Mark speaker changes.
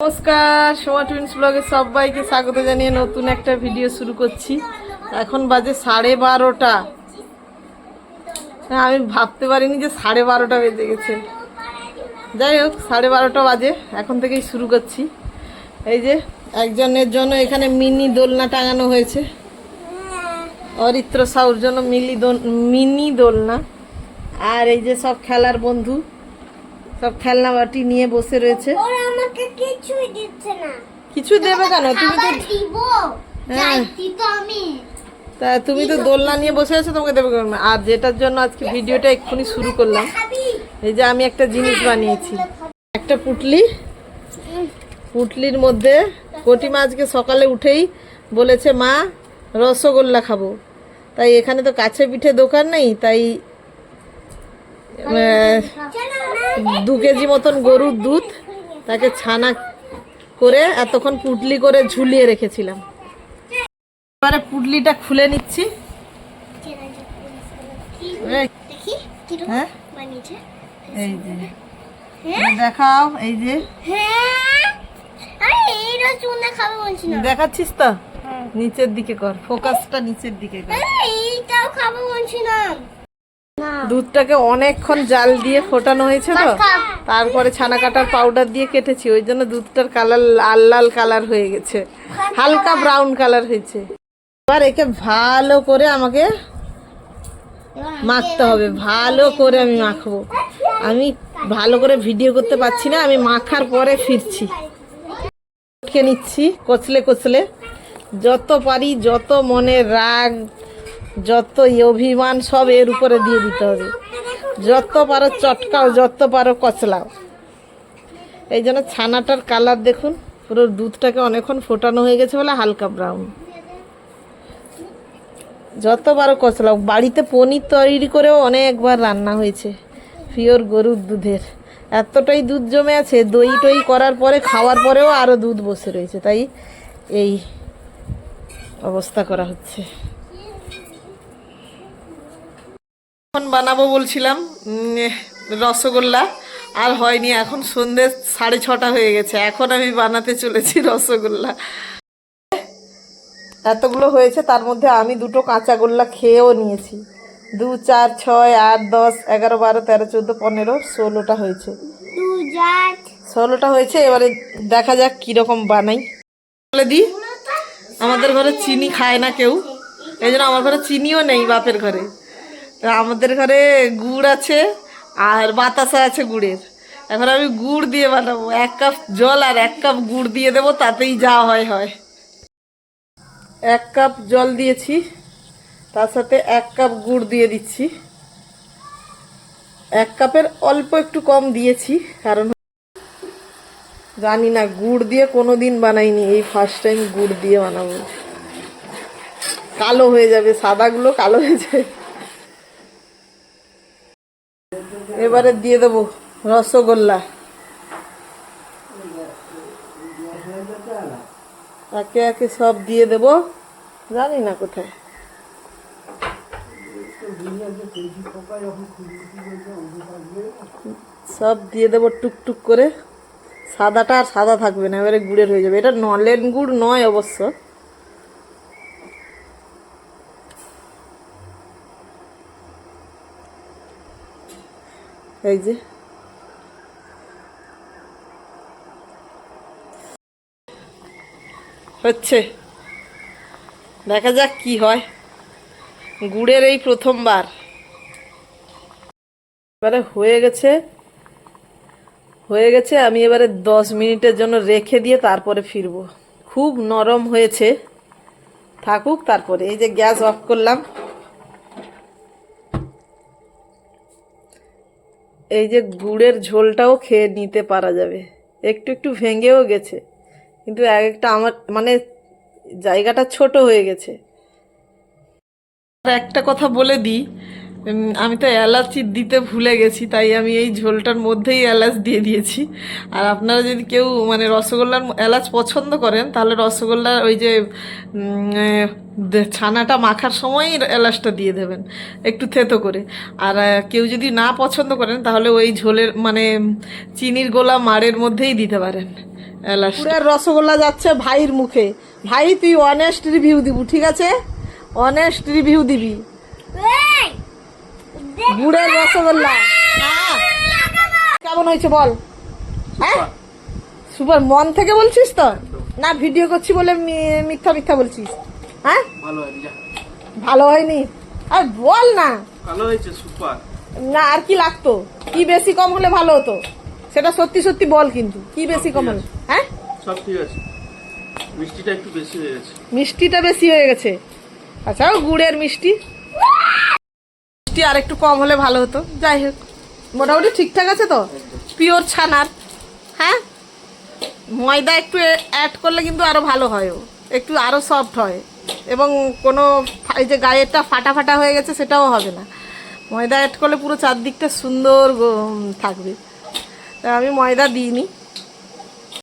Speaker 1: নমস্কার সোমা টুইন্স ব্লগে সবাইকে স্বাগত জানিয়ে নতুন একটা ভিডিও শুরু করছি। এখন বাজে সাড়ে বারোটা। হ্যাঁ, আমি ভাবতে পারিনি যে সাড়ে বারোটা বেজে গেছে। যাই হোক সাড়ে বারোটা বাজে এখন থেকেই শুরু করছি। এই যে একজনের জন্য এখানে মিনি দোলনা টাঙানো হয়েছে। অরিত্র সাউর জন্য মিলি মিনি দোলনা। আর এই যে সব খেলার বন্ধু। সব খেলনা বাটি নিয়ে বসে রয়েছে।
Speaker 2: ওরা আমাকে কিছুই দিচ্ছে না।
Speaker 1: কিছু দেবে কেন? তুমি তো
Speaker 2: দিব।
Speaker 1: হ্যাঁ।
Speaker 2: চাইছি তো আমি।
Speaker 1: তা তুমি তো দোলনা নিয়ে বসে আছো তোমাকে দেবে কেন? আর যেটার জন্য আজকে ভিডিওটা এক্ষুনি শুরু করলাম এই যে আমি একটা জিনিস বানিয়েছি। একটা পুটলি। পুটলির মধ্যে কটিমা আজকে সকালে উঠেই বলেছে মা রসগোল্লা খাব। তাই এখানে তো কাছে পিঠে দোকান নেই তাই দু কেজি মতন গরুর দুধ তাকে ছানা করে এতক্ষণ পুটলি করে ঝুলিয়ে রেখেছিলাম। এবারে পুটলিটা খুলে নিচ্ছি। এই, হ্যাঁ? এই যে দেখাও এই যে।
Speaker 2: হ্যাঁ
Speaker 1: দেখাচ্ছিস তো? নিচের দিকে কর ফোকাসটা নিচের দিকে কর।
Speaker 2: এইটাও খাব বলছি না না
Speaker 1: দুধটাকে অনেকক্ষণ জাল দিয়ে ফোটানো হয়েছে তো? তারপরে ছানা কাটার পাউডার দিয়ে কেটেছি ওই জন্য দুধটার কালার লাল লাল কালার হয়ে গেছে। হালকা ব্রাউন কালার হয়েছে। এবার একে ভালো করে আমাকে মাখতে হবে ভালো করে আমি মাখবো। আমি ভালো করে ভিডিও করতে পারছি না আমি মাখার পরে ফিরছি। উঠকে নিচ্ছি? কচলে কচলে। যত পারি যত মনে রাগ যত অভিমান সব এর উপরে দিয়ে দিতে হবে। যত পারো চটকাও, যত পারো কচলাও। এই জন্য ছানাটার কালার দেখুন, পুরো দুধটাকে অনেকক্ষণ ফোটানো হয়ে গেছে বলে হালকা ব্রাউন যত পারো কচলাও। বাড়িতে পনির তৈরি করেও অনেকবার রান্না হয়েছে, পিওর গরুর দুধের। এতটাই দুধ জমে আছে, দই টই করার পরে, খাওয়ার পরেও আরও দুধ বসে রয়েছে। তাই এই অবস্থা করা হচ্ছে। এখন বানাবো বলছিলাম রসগোল্লা। আর হয়নি, এখন সন্ধে সাড়ে ছটা হয়ে গেছে। এখন আমি বানাতে চলেছি রসগোল্লা। এতগুলো হয়েছে, তার মধ্যে আমি দুটো কাঁচা গোল্লা খেয়েও নিয়েছি। দু, চার, ছয়, আট, দশ, এগারো, বারো, তেরো, চোদ্দ, পনেরো, ষোলোটা হয়েছে। ষোলোটা হয়েছে, এবারে দেখা যাক কীরকম বানাই। বলে দি, আমাদের ঘরে চিনি খায় না কেউ। এই জন্য আমার ঘরে চিনিও নেই বাপের ঘরে। আমাদের ঘরে গুড় আছে আর বাতাসা আছে গুড়ের। এখন আমি গুড় দিয়ে বানাবো। এক কাপ জল আর এক কাপ গুড় দিয়ে দেবো, তাতেই যা হয় হয়। এক কাপ জল দিয়েছি, তার সাথে এক কাপ গুড় দিয়ে দিচ্ছি। এক কাপের অল্প একটু কম দিয়েছি, কারণ জানি না, গুড় দিয়ে কোনো দিন বানাইনি, এই ফার্স্ট টাইম গুড় দিয়ে বানাবো। কালো হয়ে যাবে, সাদাগুলো কালো হয়ে যাবে। এবারে দিয়ে দেবো, রসগোল্লা। একে একে সব দিয়ে দেবো, জানি না কোথায়। সব দিয়ে দেবো টুকটুক করে। সাদাটা আর সাদা থাকবে না, এবারে গুড়ের হয়ে যাবে। এটা নলেন গুড় নয় অবশ্য। এই যে। হচ্ছে। দেখা যাক কি হয়। গুড়ের এই প্রথমবার। এবারে হয়ে গেছে। হয়ে গেছে, আমি এবারে দশ মিনিটের জন্য রেখে দিয়ে তারপরে ফিরবো। খুব নরম হয়েছে। থাকুক, তারপরে এই যে গ্যাস অফ করলাম। এই যে গুড়ের ঝোলটাও খেয়ে নিতে পারা যাবে। একটু একটু ভেঙেও গেছে। কিন্তু এক একটা আমার মানে জায়গাটা ছোট হয়ে গেছে। একটা কথা বলে দিই আমি তো এলাচি দিতে ভুলে গেছি, তাই আমি এই ঝোলটার মধ্যেই এলাচ দিয়ে দিয়েছি। আর আপনারা যদি কেউ মানে রসগোল্লার এলাচ পছন্দ করেন, তাহলে রসগোল্লার ওই যে ছানাটা মাখার সময়ই এলাচটা দিয়ে দেবেন, একটু থেতো করে। আর কেউ যদি না পছন্দ করেন, তাহলে ওই ঝোলের মানে চিনির গোলা মাড়ের মধ্যেই দিতে পারেন পুরের রসগোল্লা যাচ্ছে ভাইয়ের মুখে। ভাই, তুই অনেস্ট রিভিউ দিবি, ঠিক আছে? অনেস্ট রিভিউ দিবি। গুড়ের রসগোল্লা। কেমন হয়েছে বল? হ্যাঁ? সুপার মন থেকে বলছিস তো? না ভিডিও করছি বলে মিথ্যা মিথ্যা বলছিস। হ্যাঁ?
Speaker 3: ভালো হয়নি
Speaker 1: আর বল না।
Speaker 3: ভালো হয়েছে সুপার।
Speaker 1: না আর কি লাগতো? কি বেশি কম হলে ভালো হতো? সেটা সত্যি সত্যি বল কিন্তু। কি বেশি কম হলে? হ্যাঁ?
Speaker 3: সব ঠিক আছে। মিষ্টিটা একটু বেশি হয়ে গেছে।
Speaker 1: মিষ্টিটা বেশি হয়ে গেছে। আচ্ছা ও গুড়ের মিষ্টি। মিষ্টি আর একটু কম হলে ভালো হতো। যাই হোক, মোটামুটি ঠিকঠাক আছে তো? পিওর ছানার। হ্যাঁ? ময়দা একটু অ্যাড করলে কিন্তু আরও ভালো হয় ও। একটু আরও সফট হয়। এবং কোনো এই যে গায়েরটা ফাটা ফাটা হয়ে গেছে, সেটাও হবে না। ময়দা অ্যাড করলে পুরো চারদিকটা সুন্দর থাকবে। আমি ময়দা দিইনি।